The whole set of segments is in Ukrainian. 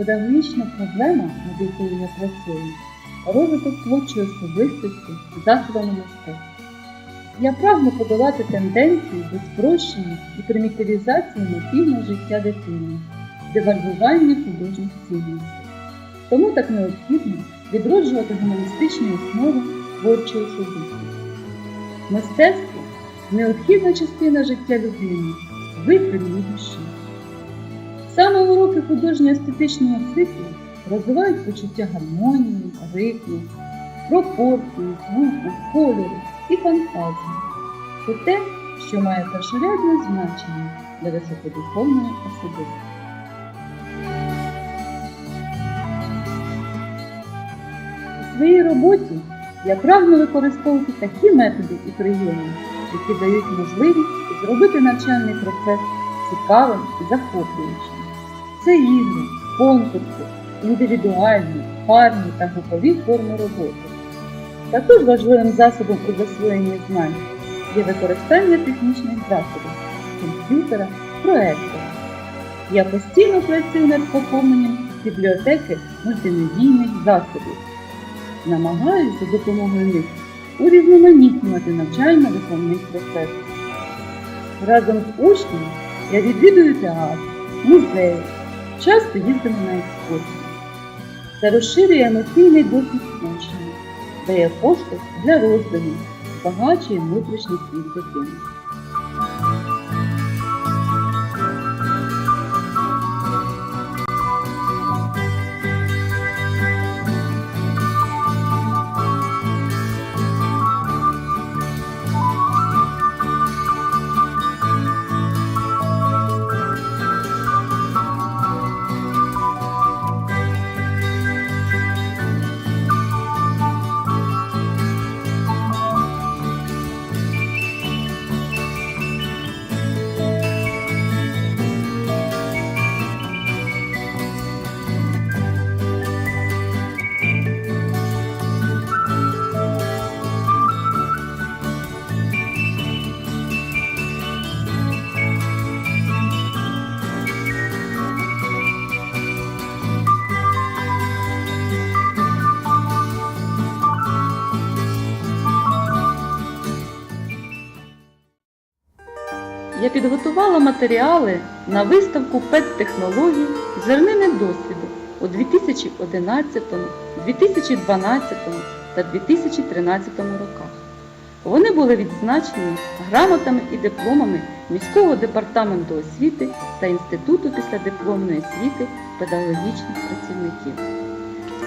педагогічна проблема, над якою я працюю, розвиток творчої особистості засобами мистецтва. Я прагну подолати тенденції до спрощення і примітивізації емоційного життя дитини, девальвування художніх цінностей. Тому так необхідно відроджувати гуманістичні основи творчої особистості. Мистецтво необхідна частина життя людини, витвір душі. Саме уроки художньо-естетичного циклу розвивають почуття гармонії, ритму, пропорції, звуку, кольору і фантазії. Це те, що має першорядне значення для високодуховної особистості. У своїй роботі я прагну використовувати такі методи і прийоми, які дають можливість зробити навчальний процес цікавим і захоплюючим. Це ігри, конкурси, індивідуальні, парні та групові форми роботи. Також важливим засобом у засвоєнні знань є використання технічних засобів комп'ютера, проектора. Я постійно працюю над поповненням бібліотеки мультимедійних засобів. Намагаюся допомогою них урізноманітнювати навчально-виховний процес. Разом з учнями я відвідую театр, музеї, часто їздимо на екскурсії. Це розширює емоційний досвід учнів, дає поштовх для роздумів, збагачує внутрішній світ дитини. Я підготувала матеріали на виставку педтехнологій зернини досвіду у 2011, 2012 та 2013 роках. Вони були відзначені грамотами і дипломами міського департаменту освіти та Інституту післядипломної освіти педагогічних працівників.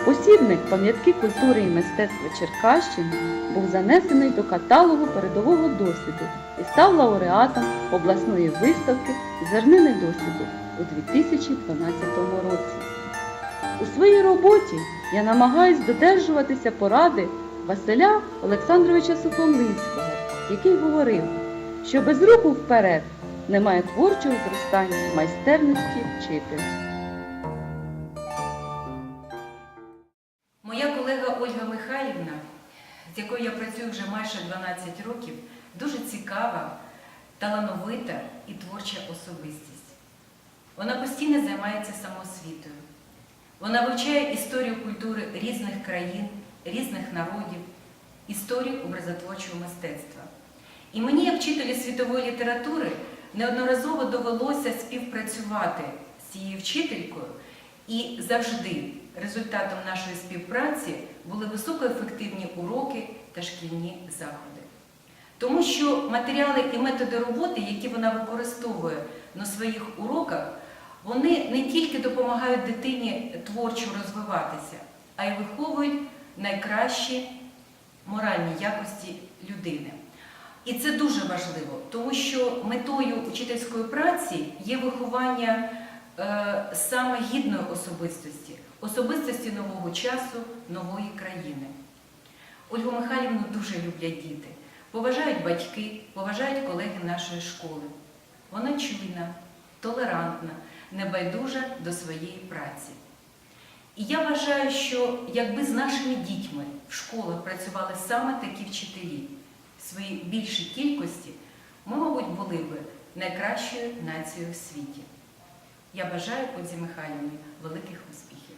Посібник пам'ятки культури і мистецтва Черкащини був занесений до каталогу передового досвіду і став лауреатом обласної виставки Зернини досвіду у 2012 році. У своїй роботі я намагаюсь додержуватися поради Василя Олександровича Сухомлинського, який говорив, що без руху вперед немає творчого зростання майстерності вчителя. Ольга Михайлівна, з якою я працюю вже майже 12 років, дуже цікава, талановита і творча особистість. Вона постійно займається самоосвітою. Вона вивчає історію культури різних країн, різних народів, історію образотворчого мистецтва. І мені, як вчителю світової літератури, неодноразово довелося співпрацювати з цією вчителькою, і завжди результатом нашої співпраці були високоефективні уроки та шкільні заходи. Тому що матеріали і методи роботи, які вона використовує на своїх уроках, вони не тільки допомагають дитині творчо розвиватися, а й виховують найкращі моральні якості людини. І це дуже важливо, тому що метою учительської праці є виховання саме гідної особистості, особистості нового часу, нової країни. Ольгу Михайлівну дуже люблять діти, поважають батьки, поважають колеги нашої школи. Вона чуйна, толерантна, небайдужа до своєї праці. І я вважаю, що якби з нашими дітьми в школах працювали саме такі вчителі в своїй більшій кількості, ми, мабуть, були б найкращою нацією в світі. Я бажаю Ользі Михайлівні великих успіхів.